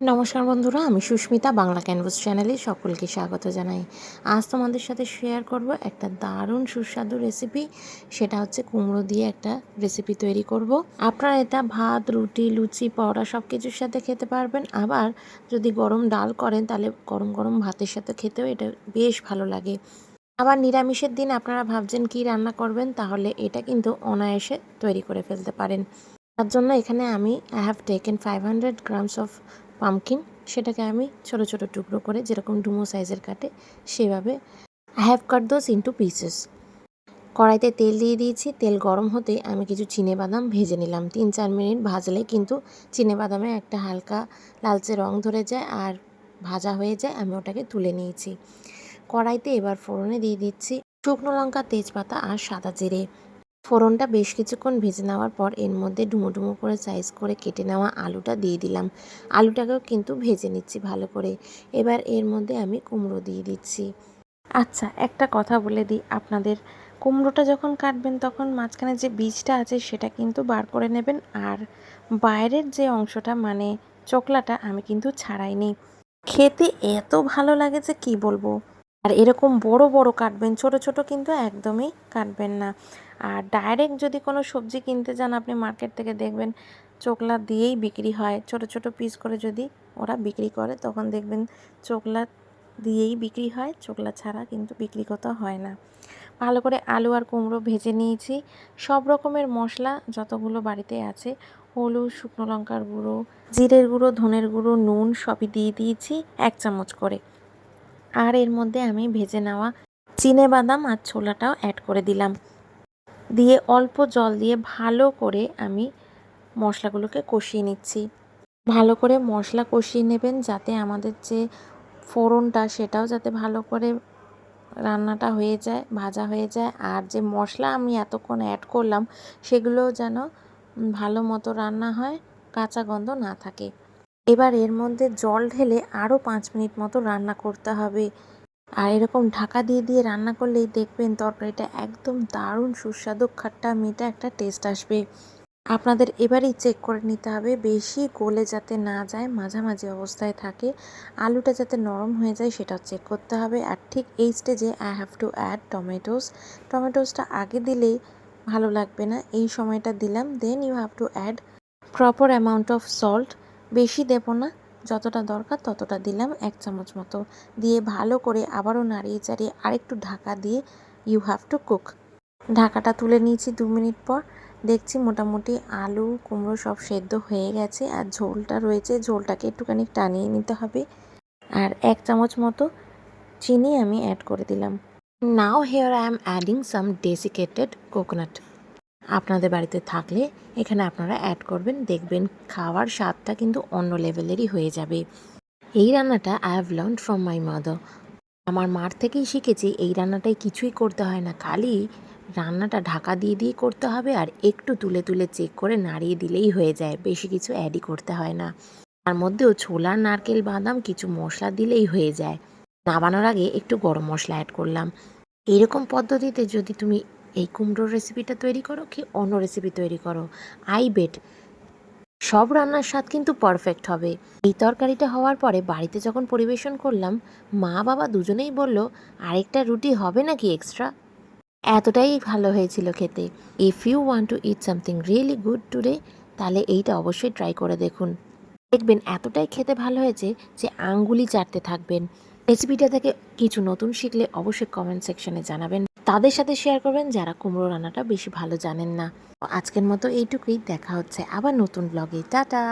নমস্কার বন্ধুরা, আমি সুস্মিতা, বাংলা ক্যানভাস চ্যানেলে সকলকে স্বাগত জানাই। আজ তোমাদের সাথে শেয়ার করব একটা দারুণ সুস্বাদু রেসিপি সেটা হচ্ছে কুমড়ো দিয়ে একটা রেসিপি তৈরি করব। আপনারা এটা ভাত, রুটি, লুচি, পরোটা সব কিছুর সাথে খেতে পারবেন। আবার যদি গরম ডাল করেন, তাহলে গরম গরম ভাতের সাথে খেতেও এটা বেশ ভালো লাগে। আবার নিরামিষের দিন আপনারা ভাবছেন কি রান্না করবেন, তাহলে এটা কিন্তু অনায়াসে তৈরি করে ফেলতে পারেন। তার জন্য এখানে আমি I have taken five hundred grams of pumpkin সেটাকে আমি ছোট ছোট টুকরো করে যেরকম ডুমো সাইজের কাটে, সেভাবে I have cut those into pieces কড়াইতে তেল দিয়ে দিয়েছি, তেল গরম হতে আমি কিছু চিনে বাদাম ভেজে নিলাম। তিন চার মিনিট ভাজলে কিন্তু চিনে বাদামে একটা হালকা লালচে রং ধরে যায় আর ভাজা হয়ে যায়, আমি ওটাকে তুলে নিয়েছি। কড়াইতে এবার ফোড়নে দিয়ে দিচ্ছি শুকনো লঙ্কা, তেজপাতা আর সাদা জিরে। ফোড়নটা বেশ কিছুক্ষণ ভেজে নেওয়ার পর এর মধ্যে ডুমো ডুমো করে সাইজ করে কেটে নেওয়া আলুটা দিয়ে দিলাম। আলুটাকেও কিন্তু ভেজে নিচ্ছি ভালো করে। এবার এর মধ্যে আমি কুমড়ো দিয়ে দিচ্ছি। আচ্ছা একটা কথা বলে দিই। আপনাদের কুমড়োটা যখন কাটবেন তখন মাঝখানে যে বীজটা আছে সেটা কিন্তু বার করে নেবেন। আর বাইরের যে অংশটা মানে চোকলাটা আমি কিন্তু ছাড়াইনি। খেতে এত ভালো লাগে যে কি বলব? আর এরকম বড় বড় কাটবেন, ছোট ছোট কিন্তু একদমই কাটবেন না। আর ডাইরেক্ট যদি কোনো সবজি কিনতে যান, আপনি মার্কেট থেকে দেখবেন চোকলা দিয়েই বিক্রি হয়। ছোট ছোট পিস করে যদি ওরা বিক্রি করে, তখন দেখবেন চোকলা দিয়েই বিক্রি হয়। চোকলা ছাড়া কিন্তু বিক্রি করতে হয় না। ভালো করে আলু আর কুমড়ো ভেজে নিয়েছি। সব রকমের মশলা যতগুলো বাড়িতে আছে, হলুদ, শুকনো লঙ্কার গুঁড়ো, জিরের গুঁড়ো, ধনের গুঁড়ো, নুন সবই দিয়ে দিয়েছি এক চামচ করে। আর এর মধ্যে আমি ভেজে নেওয়া চিনে বাদাম আর ছোলাটাও অ্যাড করে দিলাম। দিয়ে অল্প জল দিয়ে ভালো করে আমি মশলাগুলোকে কষিয়ে নিচ্ছি। ভালো করে মশলা কষিয়ে নেবেন যাতে আমাদের যে ফোড়নটা সেটাও যাতে ভালো করে রান্নাটা হয়ে যায়, ভাজা হয়ে যায়। আর যে মশলা আমি এতক্ষণ অ্যাড করলাম, সেগুলো যেন ভালো মতো রান্না হয়, কাঁচা গন্ধ না থাকে। এবার এর মধ্যে জল ঢেলে আরও পাঁচ মিনিট মতো রান্না করতে হবে। আর এরকম ঢাকা দিয়ে দিয়ে রান্না করলেই দেখবেন তরকারিটা একদম দারুণ সুস্বাদু, খাট্টা মিঠা একটা টেস্ট আসবে। আপনাদের এবারেই চেক করে নিতে হবে, বেশি গলে যাতে না যায়, মাঝামাঝি অবস্থায় থাকে, আলুটা যাতে নরম হয়ে যায় সেটাও চেক করতে হবে। আর ঠিক এই স্টেজে I have to add tomatoes টমেটোসটা আগে দিলেই ভালো লাগবে না, এই সময়টা দিলাম then you have to add proper amount of salt বেশি দেব না। যতটা দরকার ততটা দিলাম এক চামচ মতো। দিয়ে ভালো করে আবারও নাড়িয়ে চাড়িয়ে আরেকটু ঢাকা দিয়ে ইউ হ্যাভ টু কুক ঢাকাটা তুলে নিয়েছি দু মিনিট পর। দেখছি মোটামুটি আলু, কুমড়ো সব সেদ্ধ হয়ে গেছে আর ঝোলটা রয়েছে। ঝোলটাকে একটুখানি টানিয়ে নিতে হবে। আর এক চামচ মতো চিনি আমি অ্যাড করে দিলাম। Now here I am adding some desiccated coconut আপনাদের বাড়িতে থাকলে এখানে আপনারা অ্যাড করবেন, দেখবেন খাওয়ার স্বাদটা কিন্তু অন্য লেভেলেরই হয়ে যাবে। এই রান্নাটা I have learn from my mother আমার মার থেকেই শিখেছি এই রান্নাটায় কিছুই করতে হয় না, খালি রান্নাটা ঢাকা দিয়ে দিয়ে করতে হবে আর একটু তুলে তুলে চেক করে নাড়িয়ে দিলেই হয়ে যায়, বেশি কিছু অ্যাডই করতে হয় না। তার মধ্যেও ছোলার নারকেল, বাদাম কিছু মশলা দিলেই হয়ে যায়। নামানোর আগে একটু গরম মশলা অ্যাড করলাম। এরকম পদ্ধতিতে যদি তুমি এই কুমড়োর রেসিপিটা তৈরি করো কি অন্য রেসিপি তৈরি করো। আই বেট সব রান্নার স্বাদ কিন্তু পারফেক্ট হবে। এই তরকারিটা হওয়ার পরে বাড়িতে যখন পরিবেশন করলাম, মা বাবা দুজনেই বলল, আরেকটা রুটি হবে নাকি এক্সট্রা এতটাই ভালো হয়েছিল খেতে। If you want to eat something really good today তাহলে এইটা অবশ্যই ট্রাই করে দেখুন। দেখবেন এতটাই খেতে ভালো হয়েছে যে আঙ্গুলি চাটতে থাকবেন। রেসিপিটা থেকে কিছু নতুন শিখলে অবশ্যই কমেন্ট সেকশনে জানাবেন। তাদের সাথে শেয়ার করবেন যারা কুমড়ো রান্নাটা বেশি ভালো জানেন না। আজকের মতো এইটুকুই, দেখা হচ্ছে আবার নতুন ব্লগে টাটা!